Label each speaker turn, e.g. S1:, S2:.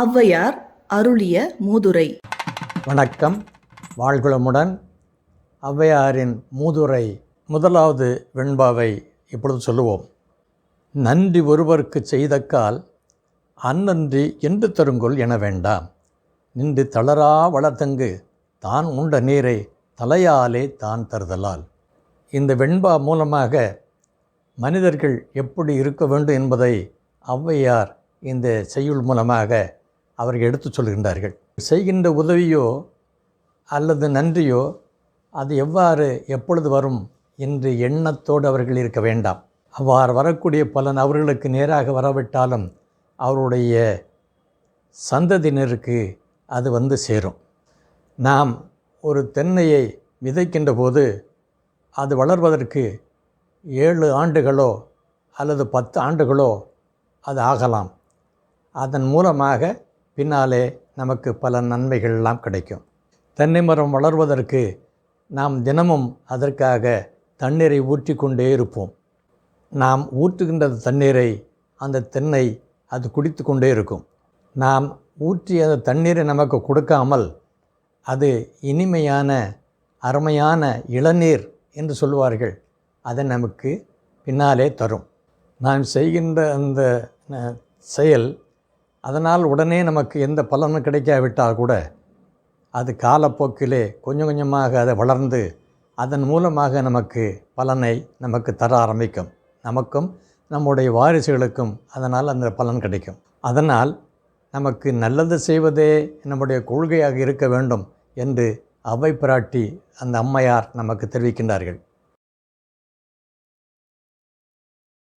S1: ஔவையார் அருளிய மூதுரை.
S2: வணக்கம். வாழ்குளமுடன் ஔவையாரின் மூதுரை முதலாவது வெண்பாவை இப்பொழுது சொல்லுவோம். நன்றி ஒருவருக்கு செய்தக்கால் அந்நன்றி என்று தருங்கொள் என வேண்டாம். நின்று தளரா வளர்த்தங்கு தான் உண்ட நீரை தலையாலே தான் தருதலால். இந்த வெண்பா மூலமாக மனிதர்கள் எப்படி இருக்க வேண்டும் என்பதை ஔவையார் இந்த செய்யுள் மூலமாக அவர்கள் எடுத்துச் சொல்கின்றார்கள். செய்கின்ற உதவியோ அல்லது நன்றியோ அது எவ்வாறு எப்பொழுது வரும் என்று எண்ணத்தோடு அவர்கள் இருக்க வேண்டாம். அவ்வாறு வரக்கூடிய பலன் அவர்களுக்கு நேராக வரவிட்டாலும் அவருடைய சந்ததியினருக்கு அது வந்து சேரும். நாம் ஒரு தென்னையை விதைக்கின்ற போது அது வளர்வதற்கு ஏழு ஆண்டுகளோ அல்லது பத்து ஆண்டுகளோ அது ஆகலாம். அதன் மூலமாக பின்னாலே நமக்கு பல நன்மைகள்லாம் கிடைக்கும். தென்னை மரம் வளர்வதற்கு நாம் தினமும் அதற்காக தண்ணீரை ஊற்றி கொண்டே இருப்போம். நாம் ஊற்றுகின்ற தண்ணீரை அந்த தென்னை அது குடித்து கொண்டே இருக்கும். நாம் ஊற்றிய அந்த தண்ணீரை நமக்கு கொடுக்காமல் அது இனிமையான அருமையான இளநீர் என்று சொல்வார்கள். அதை நமக்கு பின்னாலே தரும். நாம் செய்கின்ற அந்த செயல் அதனால் உடனே நமக்கு எந்த பலனும் கிடைக்காவிட்டால் கூட அது காலப்போக்கிலே கொஞ்சம் கொஞ்சமாக அதை வளர்ந்து அதன் மூலமாக நமக்கு பலனை நமக்கு தர ஆரம்பிக்கும். நமக்கும் நம்முடைய வாரிசுகளுக்கும் அதனால் அந்த பலன் கிடைக்கும். அதனால் நமக்கு நல்லது செய்வதே நம்முடைய கொள்கையாக இருக்க வேண்டும் என்று அவை பிராட்டி அந்த அம்மையார் நமக்கு தெரிவிக்கின்றார்கள்.